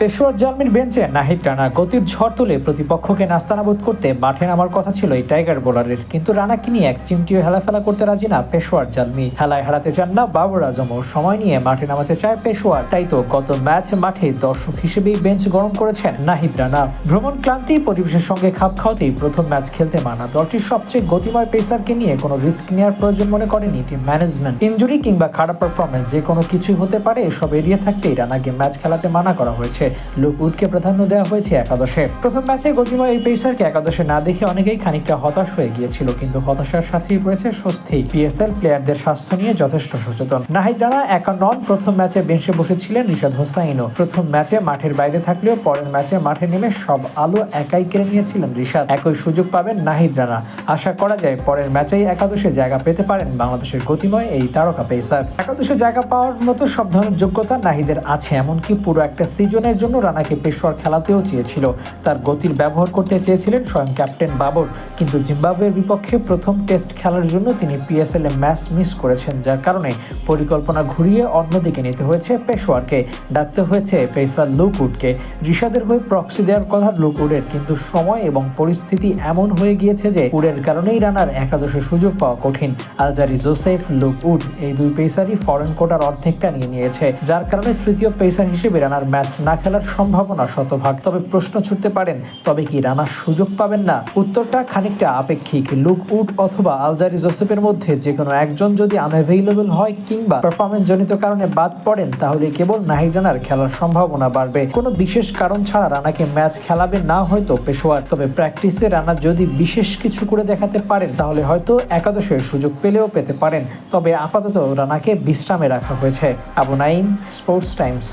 পেশোয়ার জালমির বেঞ্চে নাহিদ রানা গতির ঝড় তুলে প্রতিপক্ষকে নাস্তানাবোধ করতে মাঠে নামার কথা ছিল এই টাইগার বোলারের। কিন্তু রানাকে নিয়ে এক চিমটিও হেলাফেলা করতে রাজি না পেশোয়ার জালমি হেলায় হারাতে চান না বাবর আজমও সময় নিয়ে মাঠে নামাতে চায় পেশোয়ার। তাই তো গত ম্যাচ মাঠে দর্শক হিসেবেই বেঞ্চ গরম করেছেন নাহিদ রানা। ভ্রমণ ক্লান্তি, পরিবেশের সঙ্গে খাপ খাওয়াতেই প্রথম ম্যাচ খেলতে মানা দলটির সবচেয়ে গতিময় পেসারকে নিয়ে কোনো রিস্ক নেওয়ার প্রয়োজন মনে করেনি টিম ম্যানেজমেন্ট। ইঞ্জুরি কিংবা খারাপ পারফরমেন্স যে কোনো কিছুই হতে পারে, এসব এড়িয়ে থাকতেই রানাকে ম্যাচ খেলাতে মানা করা হয়েছে। লুক উডকে প্রাধান্য দেওয়া হয়েছে একাদশে। প্রথম ম্যাচে গতিময় এই পেসারকে একাদশে না দেখে অনেকেই খানিকটা হতাশ হয়ে গিয়েছিল, কিন্তু হতাশার সাথেই রয়েছে স্বস্তি। পিএসএল প্লেয়ারদের স্বাস্থ্য নিয়ে যথেষ্ট সচেতন। নাহিদ রানা একা নন, প্রথম ম্যাচে বেঞ্চে বসেছিলেন রিশাদ হোসাইনও। প্রথম ম্যাচে মাঠের বাইরে থাকলেও পরের ম্যাচে মাঠে নেমে সব আলো একাই কেড়ে নিয়েছিলেন রিশাদ। একই সুযোগ পাবেন নাহিদ রানা। আশা করা যায় পরের ম্যাচেই একাদশে জায়গা পেতে পারেন বাংলাদেশের গতিময় এই তারকা পেসার। একাদশে জায়গা পাওয়ার মতো সব ধরনের যোগ্যতা নাহিদের আছে, এমনকি পুরো একটা সিজনের জন্য রানাকে পেশোয়ার খেলাতেও চেয়েছিল। তার গতির ব্যবহার করতে চেয়েছিলেন স্বয়ং ক্যাপ্টেন বাবর। কিন্তু জিম্বাবুয়ের বিপক্ষে প্রথম টেস্ট খেলার জন্য তিনি পিএসএল এ ম্যাচ মিস করেছেন, যার কারণে পরিকল্পনা ঘুরিয়ে অন্যদিকে নিতে হয়েছে পেশোয়ারকে। ডাকতে হয়েছে পেসার লুকউডকে রিশাদের হয়ে প্রক্সি দেওয়ার কথা লুকউডের কিন্তু সময় এবং পরিস্থিতি এমন হয়ে গিয়েছে যে উডের কারণেই রানার একাদশে সুযোগ পাওয়া কঠিন। আলজারি জোসেফ লুকউড এই দুই পেসারই ফরেন কোটার অর্ধেকটা নিয়ে নিয়েছে, যার কারণে তৃতীয় পেসার হিসেবে রানার ম্যাচ না খেলার সম্ভাবনা শতভাগ। তবে প্রশ্ন ছুটতে পারেন, তবে কি রানার সুযোগ পাবেন না? উত্তরটা খানিকটা আপেক্ষিক। লুক উড অথবা আলজারি জোসেফের মধ্যে যে কোনো একজন যদি আনঅ্যাভেলেবল হয় কিংবা পারফরমেন্স জনিত কারণে বাদ পড়েন, তাহলে কেবল নাহিদ রানার খেলার সম্ভাবনা বাড়বে। কোনো বিশেষ কারণ ছাড়া রানাকে ম্যাচ খেলাবে না হয়তো পেশোয়ার। তবে প্র্যাকটিসে রানা যদি বিশেষ কিছু করে দেখাতে পারেন, তাহলে হয়তো একাদশে সুযোগ পেলেও পেতে পারেন। তবে আপাতত রানাকে বিশ্রামে রাখা হয়েছে। Abu Naim sports times.